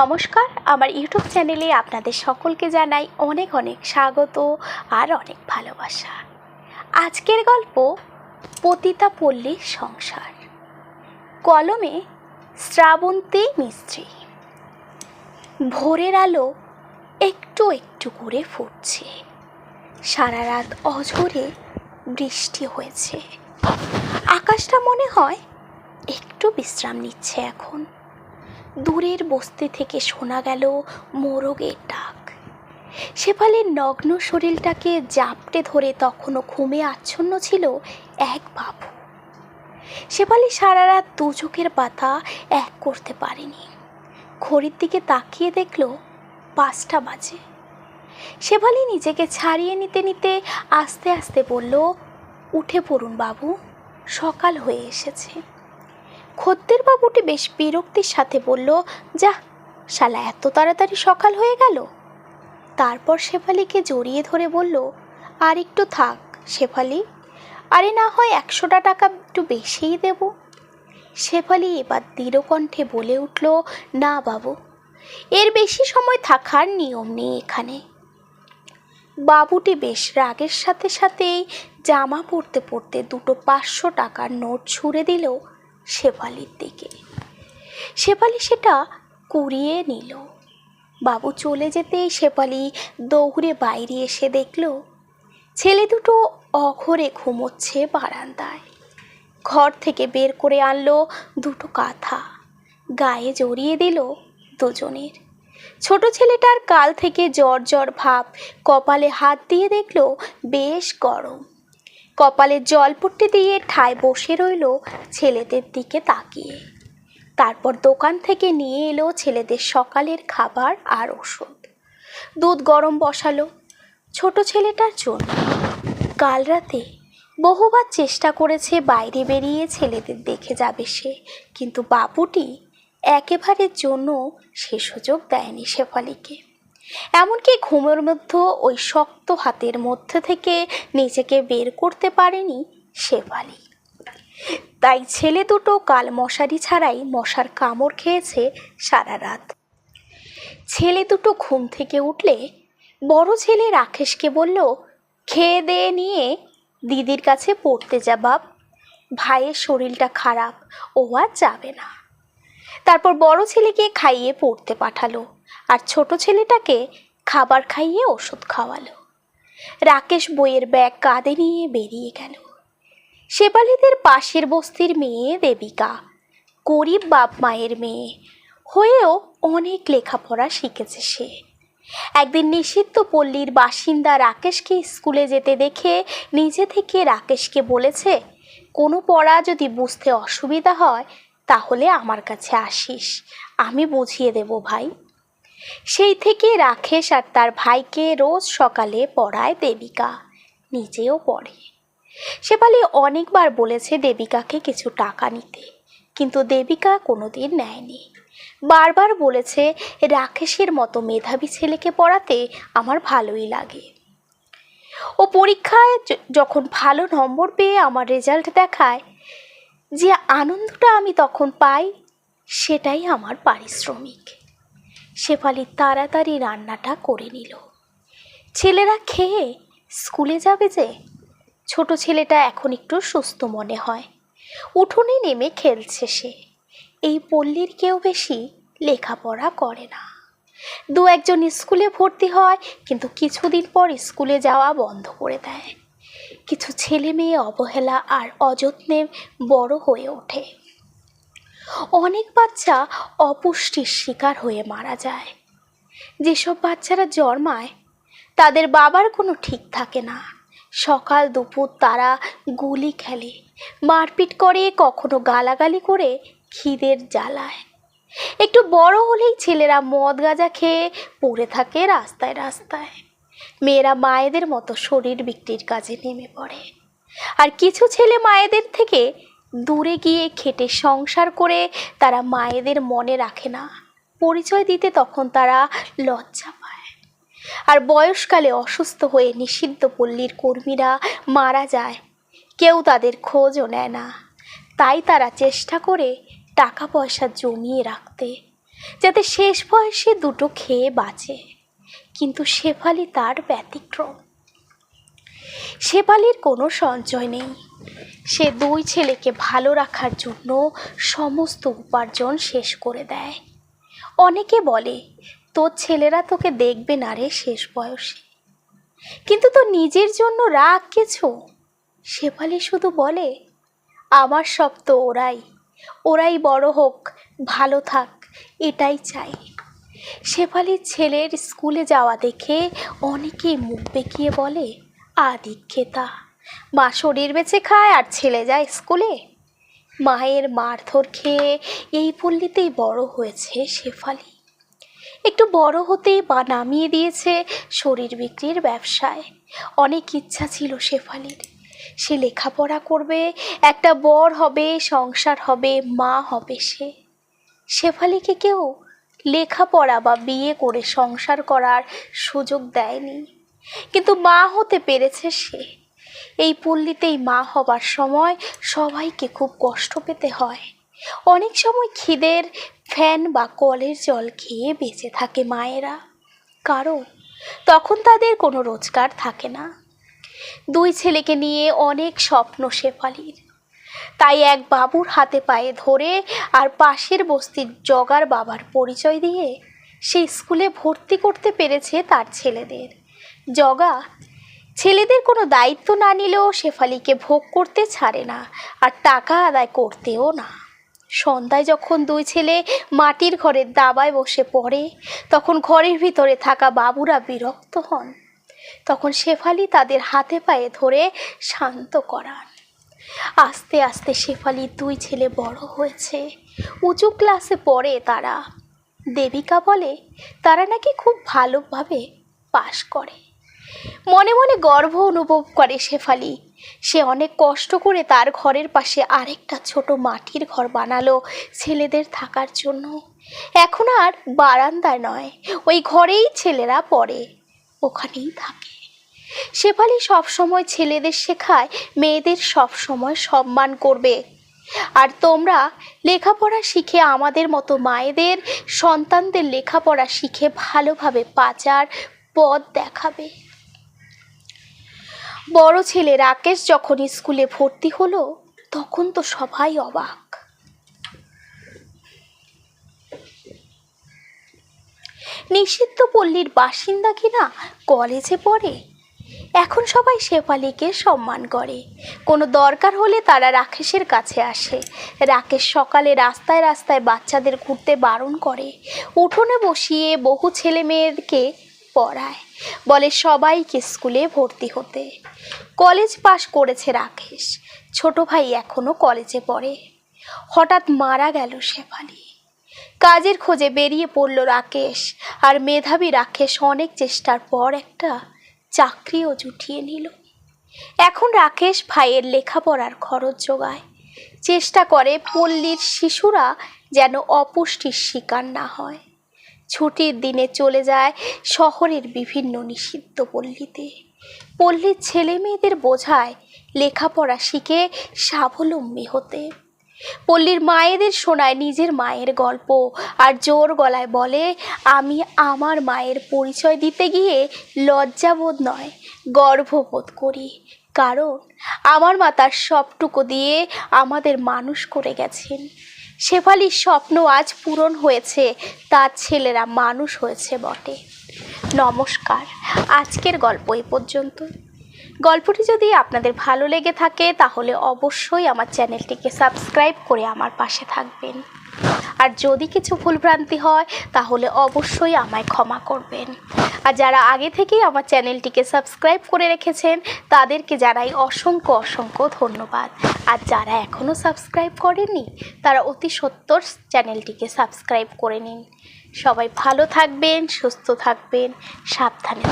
নমস্কার, আমার ইউটিউব চ্যানেলে আপনাদের সকলকে জানাই অনেক অনেক স্বাগত আর অনেক ভালোবাসা। আজকের গল্প পতিতা পল্লীর সংসার। কলমে শ্রাবন্তী মিস্ত্রি। ভোরের আলো একটু একটু করে ফুটছে। সারা রাত অঝরে বৃষ্টি হয়েছে। আকাশটা মনে হয় একটু বিশ্রাম নিচ্ছে এখন। দূরের বস্তি থেকে শোনা গেল মোরগের ডাক। শেফালির নগ্ন শরীরটাকে জাপটে ধরে তখনও ঘুমে আচ্ছন্ন ছিল এক বাবু। শেফালি সারা রাত দু চোখের পাতা এক করতে পারেনি। ঘড়ির দিকে তাকিয়ে দেখল পাঁচটা বাজে। শেফালি নিজেকে ছাড়িয়ে নিতে নিতে আস্তে আস্তে বলল, উঠে পড়ুন বাবু, সকাল হয়ে এসেছে। খদ্দের বাবুটি বেশ বিরক্তির সাথে বলল, যা, শালা, এত তাড়াতাড়ি সকাল হয়ে গেল? তারপর শেফালিকে জড়িয়ে ধরে বলল, আর একটু থাক শেফালি, আরে না হয় একশোটা টাকা একটু বেশিই দেব। শেফালি এবার দৃঢ়কণ্ঠে বলে উঠল, না বাবু, এর বেশি সময় থাকার নিয়ম নেই এখানে। বাবুটি বেশ রাগের সাথে সাথেই জামা পরতে পরতে দুটো পাঁচশো টাকার নোট ছুঁড়ে দিল শেফালির দিকে। শেফালি সেটা কুড়িয়ে নিল। বাবু চলে যেতেই শেফালি দৌড়ে বাইরে এসে দেখল, ছেলে দুটো অঘরে ঘুমোচ্ছে বারান্দায়। ঘর থেকে বের করে আনলো দুটো কাঁথা, গায়ে জড়িয়ে দিল দুজনের। ছোট ছেলেটার কাল থেকে জ্বর জ্বর ভাব, কপালে হাত দিয়ে দেখল বেশ গরম। কপালে জলপট্টি দিয়ে ঠায় বসে রইল ছেলেদের দিকে তাকিয়ে। তারপর দোকান থেকে নিয়ে এলো ছেলেদের সকালের খাবার আর ওষুধ। দুধ গরম বসালো। ছোট ছেলেটার জন্য। কাল রাতে বহুবার চেষ্টা করেছে বাইরে বেরিয়ে ছেলেদের দেখে যাবে সে, কিন্তু বাবুটি একেবারের জন্য সে সুযোগ দেয়নি শেফালিকে। এমনকি ঘুমের মধ্যে ওই শক্ত হাতের মধ্যে থেকে নিজেকে বের করতে পারেনি শেফালি। তাই ছেলে দুটো কাল মশারি ছাড়াই মশার কামড় খেয়েছে সারা রাত। ছেলে দুটো ঘুম থেকে উঠলে বড় ছেলে রাকেশকে বলল, খেয়ে দিয়ে নিয়ে দিদির কাছে পড়তে যা বাপ, ভাইয়ের শরীরটা খারাপ, ও আর যাবে না। তারপর বড় ছেলেকে খাইয়ে পড়তে পাঠালো। আর ছোট ছেলেটাকে খাবার খাইয়ে ওষুধ খাওয়ালো। রাকেশ বইয়ের ব্যাগ কাঁধে নিয়ে বেরিয়ে গেল। শেফালিদের পাশের বস্তির মেয়ে দেবিকা, গরিব বাপ মায়ের মেয়ে হয়েও অনেক লেখাপড়া শিখেছে সে। একদিন নিষিদ্ধ পল্লীর বাসিন্দা রাকেশকে স্কুলে যেতে দেখে নিজে থেকে রাকেশকে বলেছে, কোনো পড়া যদি বুঝতে অসুবিধা হয়, তাহলে আমার কাছে আসিস। আমি বুঝিয়ে দেব ভাই। সেই থেকে রাকেশ আর তার ভাইকে রোজ সকালে পড়ায় দেবিকা, নিজেও পড়ে। শেফালি অনেকবার বলেছে দেবিকাকে কিছু টাকা নিতে, কিন্তু দেবিকা কোনোদিন নেয়নি। বারবার বলেছে, রাকেশের মতো মেধাবী ছেলেকে পড়াতে আমার ভালোই লাগে। ও পরীক্ষায় যখন ভালো নম্বর পেয়ে আমার রেজাল্ট দেখায়, যে আনন্দটা আমি তখন পাই, সেটাই আমার পারিশ্রমিক। শেফালি তাড়াতাড়ি রান্নাটা করে নিল। ছেলেরা খেয়ে স্কুলে যাবে যে? ছোট ছেলেটা এখন একটু সুস্থ মনে হয়। উঠোনে নেমে খেলছে সে। এই পল্লীর কেউ বেশি লেখাপড়া করে না। দু একজন স্কুলে ভর্তি হয়, কিন্তু কিছুদিন পর স্কুলে যাওয়া বন্ধ করে দেয়। কিছু ছেলে মেয়ে অবহেলা আর অযত্নে বড় হয়ে ওঠে। অনেক বাচ্চা অপুষ্টির শিকার হয়ে মারা যায়। যেসব বাচ্চারা জন্মায়, তাদের বাবার কোনো ঠিক থাকে না। সকাল, দুপুর তারা গুলি খেলে, মারপিট করে, কখনো গালাগালি করে, খিদের জ্বালায়। একটু বড় হলেই ছেলেরা মদ গাঁজা খেয়ে পড়ে থাকে রাস্তায় রাস্তায়। মেয়েরা মায়েদের মতো শরীর বিক্রির কাজে নেমে পড়ে। আর কিছু ছেলে মায়েদের থেকে দূরে গিয়ে খেটে সংসার করে তারা মায়েদের মনে রাখে না। পরিচয় দিতে তখন তারা লজ্জা পায়। আর বয়সকালে অসুস্থ হয়ে নিষিদ্ধ পল্লীর কর্মীরা মারা যায়। কেউ তাদের খোঁজও নেয় না। তাই তারা চেষ্টা করে টাকা পয়সা জমিয়ে রাখতে, যাতে শেষ বয়সে দুটো খেয়ে বাঁচে। কিন্তু শেফালি তার ব্যতিক্রম। শেফালির কোনো সঞ্চয় নেই। সে দুই ছেলেকে ভালো রাখার জন্য সমস্ত উপার্জন শেষ করে দেয়। অনেকে বলে, তোর ছেলেরা তোকে দেখবে না রে শেষ বয়সে। কিন্তু তো নিজের জন্য রাগ কিছু? শেফালি শুধু বলে, আমার সব তো ওরাই। ওরাই বড় হোক, ভালো থাক, এটাই চাই। শেফালির ছেলের স্কুলে যাওয়া দেখে অনেকেই মুখ বেঁকিয়ে বলে, আদিক্ষেতা। মা শরীর বেঁচে খায় আর ছেলে যায় স্কুলে। মায়ের মারধর খেয়ে এই পল্লীতেই বড় হয়েছে শেফালি। একটু বড় হতেই বা নামিয়ে দিয়েছে শরীর বিক্রির ব্যবসায়। অনেক ইচ্ছা ছিল শেফালির। সে লেখাপড়া করবে, একটা বর হবে, সংসার হবে, মা হবে সে। শেফালিকে কেউ লেখাপড়া বা বিয়ে করে সংসার করার সুযোগ দেয়নি। কিন্তু মা হতে পেরেছে সে। এই পল্লীতেই মা হবার সময় সবাইকে খুব কষ্ট পেতে হয়। অনেক সময় খিদের ফ্যান বা কলের জল খেয়ে বেঁচে থাকে মায়েরা। কারণ তখন তাদের কোনো রোজগার থাকে না। দুই ছেলেকে নিয়ে অনেক স্বপ্ন শেফালির। তাই এক বাবুর হাতে পায়ে ধরে আর পাশের বস্তির জগার বাবার পরিচয় দিয়ে সে স্কুলে ভর্তি করতে পেরেছে তার ছেলেদের। জগা ছেলেদের কোনো দায়িত্ব না নিলেও শেফালিকে ভোগ করতে ছাড়ে না আর টাকা আদায় করতেও না। সন্ধ্যায় যখন দুই ছেলে মাটির ঘরের দাবায় বসে পড়ে, তখন ঘরের ভিতরে থাকা বাবুরা বিরক্ত হন। তখন শেফালি তাদের হাতে পায়ে ধরে শান্ত করান। আস্তে আস্তে শেফালির দুই ছেলে বড় হয়েছে। উঁচু ক্লাসে পড়ে তারা। দেবিকা বলে, তারা নাকি খুব ভালোভাবে পাশ করে। মনে মনে গর্ব অনুভব করে শেফালি। সে অনেক কষ্ট করে তার ঘরের পাশে আরেকটা ছোট মাটির ঘর বানালো ছেলেদের থাকার জন্য। এখন আর বারান্দায় নয়, ওই ঘরেই ছেলেরা পড়ে, ওখানেই থাকে। শেফালি সবসময় ছেলেদের শেখায়, মেয়েদের সবসময় সম্মান করবে। আর তোমরা লেখাপড়া শিখে আমাদের মতো মায়েদের, সন্তানদের লেখাপড়া শিখে ভালোভাবে পাচার পথ দেখাবে। বড় ছেলে রাকেশ যখন স্কুলে ভর্তি হলো, তখন তো সবাই অবাক। নিষিদ্ধ পল্লীর বাসিন্দা কিনা, কলেজে পড়ে? এখন সবাই শেফালিকে সম্মান করে। কোনো দরকার হলে তারা রাকেশের কাছে আসে। রাকেশ সকালে রাস্তায় রাস্তায় বাচ্চাদের ঘুরতে বারণ করে। উঠোনে বসিয়ে বহু ছেলে মেয়েদেরকে পড়ায়। বলে সবাইকে স্কুলে ভর্তি হতে। কলেজ পাশ করেছে রাকেশ। ছোট ভাই এখনও কলেজে পড়ে। হঠাৎ মারা গেল শেফালি। কাজের খোঁজে বেরিয়ে পড়ল রাকেশ। আর মেধাবী রাকেশ অনেক চেষ্টার পর একটা চাকরিও জুটিয়ে নিল। এখন রাকেশ ভাইয়ের লেখাপড়ার খরচ জোগায়। চেষ্টা করে পল্লীর শিশুরা যেন অপুষ্টির শিকার না হয়। ছুটির দিনে চলে যায় শহরের বিভিন্ন নিষিদ্ধ পল্লীতে। পল্লীর ছেলে মেয়েদের বোঝায় লেখাপড়া শিখে স্বাবলম্বী হতে। পল্লীর মায়েদের শোনায় নিজের মায়ের গল্প আর জোর গলায় বলে, আমি আমার মায়ের পরিচয় দিতে গিয়ে লজ্জাবোধ নয়, গর্ববোধ করি। কারণ আমার মা তার সবটুকু দিয়ে আমাদের মানুষ করে গেছেন। শেফালির স্বপ্ন আজ পূরণ হয়েছে, তার ছেলেরা মানুষ হয়েছে বটে। নমস্কার, আজকের গল্প এই পর্যন্ত। গল্পটি যদি আপনাদের ভালো লেগে থাকে, তাহলে অবশ্যই আমার চ্যানেলটিকে সাবস্ক্রাইব করে আমার পাশে থাকবেন। আর যদি কিছু ভুলভ্রান্তি হয়, তাহলে অবশ্যই আমায় ক্ষমা করবেন। আর যারা আগে থেকেই আমার চ্যানেলটিকে সাবস্ক্রাইব করে রেখেছেন, তাদেরকে জানাই অসংখ্য অসংখ্য ধন্যবাদ। আর যারা এখনও সাবস্ক্রাইব করেননি, তারা অতি সত্তর চ্যানেলটিকে সাবস্ক্রাইব করে নিন। সবাই ভালো থাকবেন, সুস্থ থাকবেন, সাবধানে